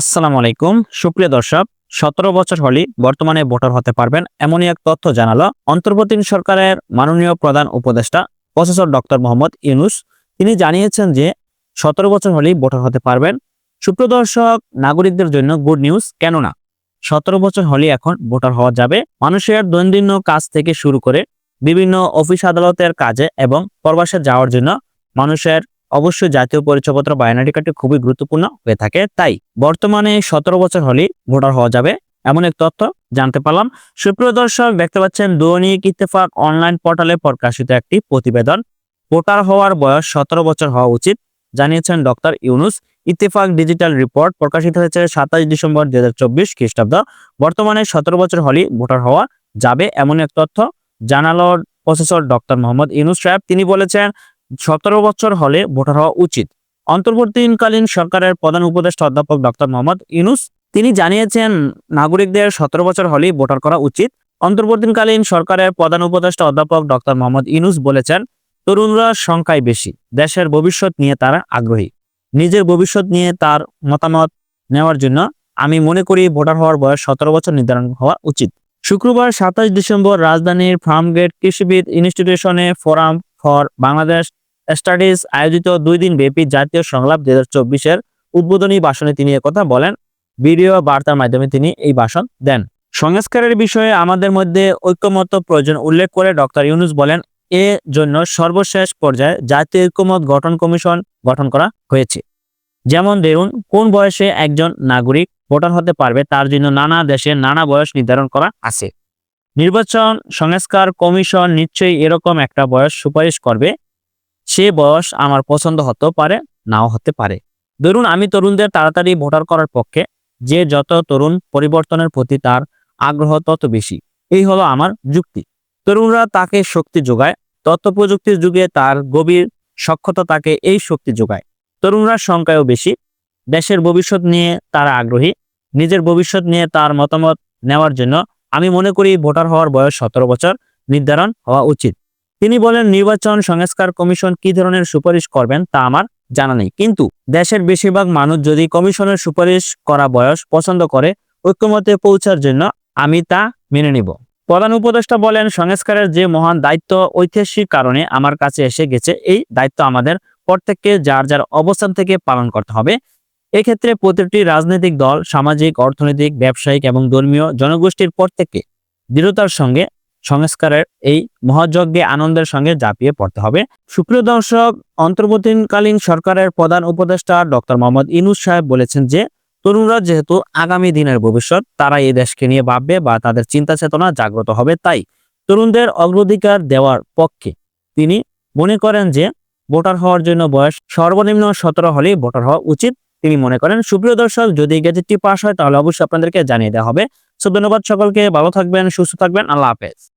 আসসালামু আলাইকুম। সুপ্রিয় দর্শক, সতেরো বছর হলেই বর্তমানে ভোটার হতে পারবেন এমনই এক তথ্য জানালো অন্তর্বর্তীন সরকারের মাননীয় প্রধান উপদেষ্টা প্রফেসর ডক্টর মোহাম্মদ ইউনুস। তিনি জানিয়েছেন যে, সতেরো বছর হলেই ভোটার হতে পারবেন। সুপ্রিয় দর্শক, নাগরিকদের জন্য গুড নিউজ, কেননা সতেরো বছর হলেই এখন ভোটার হওয়া যাবে। মানুষের দৈনন্দিন কাজ থেকে শুরু করে বিভিন্ন অফিস আদালতের কাজে এবং প্রবাসে যাওয়ার জন্য মানুষের অবশ্যই জাতীয় পরিচয়পত্র বা কার্ডটি খুবই গুরুত্বপূর্ণ হয়ে থাকে। তাই বর্তমানে সতেরো বছর হলেই ভোটার হওয়া যাবে। এমন এক তথ্য জানতে পারলাম। সুপ্রিয় দর্শক, দেখতে পাচ্ছেন দৈনিক ইত্তেফাক অনলাইন পোর্টালে প্রকাশিত একটি প্রতিবেদন। ভোটার হওয়ার বয়স সতেরো বছর হওয়া উচিত, জানিয়েছেন doctor Yunus. Ittefaq digital report প্রকাশিত হয়েছে সাতাশ ডিসেম্বর দুই হাজার চব্বিশ খ্রিস্টাব্দ। বর্তমানে সতেরো বছর হলেই ভোটার হওয়া যাবে, এমন এক তথ্য। জানালো প্রফেসর ডক্টর মোহাম্মদ ইউনুস সাহেব। তিনি বলেছেন সতেরো বছর হলে ভোটার হওয়া উচিত। অন্তর্বর্তীকালীন সরকারের প্রধান উপদেষ্টা অধ্যাপক ডক্টর মোহাম্মদ ইউনুস, তিনি জানিয়েছেন, নাগরিকদের সতেরো বছর হলেই ভোটার করা উচিত। অন্তর্বর্তীকালীন সরকারের প্রধান উপদেষ্টা অধ্যাপক ডক্টর মোহাম্মদ ইউনুস বলেছেন, তরুণরা সংখ্যায় বেশি, দেশের ভবিষ্যৎ নিয়ে তারা আগ্রহী। নিজের ভবিষ্যৎ নিয়ে তার মতামত নেওয়ার জন্য আমি মনে করি ভোটার হওয়ার বয়স সতেরো বছর নির্ধারণ হওয়া উচিত। শুক্রবার সাতাশ ডিসেম্বর রাজধানীর ফার্মগেট কৃষিবিদ ইনস্টিটিউশনে ফোরাম ফর বাংলাদেশ স্টাডিজ আয়োজিত দুই দিন ব্যাপী জাতীয় সংলাপ দুই হাজার চব্বিশের উদ্বোধনী ভাষণে তিনি কথা বলেন। ভিডিও বার্তার মাধ্যমে তিনি এই ভাষণ দেন। সংস্কারের বিষয়ে আমাদের মধ্যে ঐক্যমত্য প্রয়োজন উল্লেখ করে ডক্টর ইউনুস বলেন, এ জন্য সর্বশেষ পর্যায়ে জাতীয় ঐক্যমত গঠন কমিশন গঠন করা হয়েছে। যেমন ধরুন, কোন বয়সে একজন নাগরিক ভোটার হতে পারবে তার জন্য নানা দেশে নানা বয়স নির্ধারণ করা আছে। নির্বাচন সংস্কার কমিশন নিশ্চয়ই এরকম একটা বয়স সুপারিশ করবে। সে বয়স আমার পছন্দ হতেও পারে, নাও হতে পারে। ধরুন আমি তরুণদের তাড়াতাড়ি ভোটার করার পক্ষে, যে যত তরুণ পরিবর্তনের প্রতি তার আগ্রহ তত বেশি। এই হলো আমার যুক্তি। তরুণরা তাকে শক্তি যোগায় তথ্য প্রযুক্তির যুগে তার গভীর সক্ষতা তাকে এই শক্তি যোগায়। তরুণরা সংখ্যায়ও বেশি, দেশের ভবিষ্যৎ নিয়ে তারা আগ্রহী, নিজের ভবিষ্যৎ নিয়ে তার মতামত নেওয়ার জন্য আমি মনে করি ভোটার হওয়ার বয়স সতেরো বছর নির্ধারণ হওয়া উচিত। তিনি বলেন, নির্বাচন সংস্কার কমিশন কি ধরনের সুপারিশ করবেন তা আমার জানা নেই। কিন্তু দেশের বেশিরভাগ মানুষ যদি কমিশনের সুপারিশ করা বয়স পছন্দ করে ঐক্যমতে পৌঁছার জন্য, আমি তা মেনে নিব। প্রধান উপদেষ্টা বলেন, সংস্কারের যে মহান দায়িত্ব ঐতিহাসিক কারণে আমার কাছে এসে গেছে, এই দায়িত্ব আমাদের প্রত্যেককে যার যার অবস্থান থেকে পালন করতে হবে। এক্ষেত্রে প্রতিটি রাজনৈতিক দল, সামাজিক, অর্থনৈতিক, ব্যবসায়িক এবং ধর্মীয় জনগোষ্ঠীর প্রত্যেককে দৃঢ়তার সঙ্গে সংস্কারের এই মহাযজ্ঞে আনন্দের সঙ্গে ঝাঁপিয়ে পড়তে হবে। সুপ্রিয় দর্শক, অন্তর্বর্তীকালীন সরকারের প্রধান উপদেষ্টা ডক্টর মোহাম্মদ ইনুস সাহেব বলেছেন যে, তরুণরা যেহেতু আগামী দিনের ভবিষ্যৎ তারা এই দেশকে নিয়ে ভাববে বা তাদের চিন্তা চেতনা জাগ্রত হবে তাই তরুণদের অগ্রাধিকার দেওয়ার পক্ষে তিনি মনে করেন যে, ভোটার হওয়ার জন্য বয়স সর্বনিম্ন সতেরো হলেই ভোটার হওয়া উচিত। তিনি মনে করেন, সুপ্রিয় দর্শক, যদি গেজেটটি পাস হয় তাহলে অবশ্যই আপনাদেরকে জানিয়ে দেওয়া হবে। সো ধন্যবাদ সকলকে, ভালো থাকবেন, সুস্থ থাকবেন, আল্লাহ হাফেজ।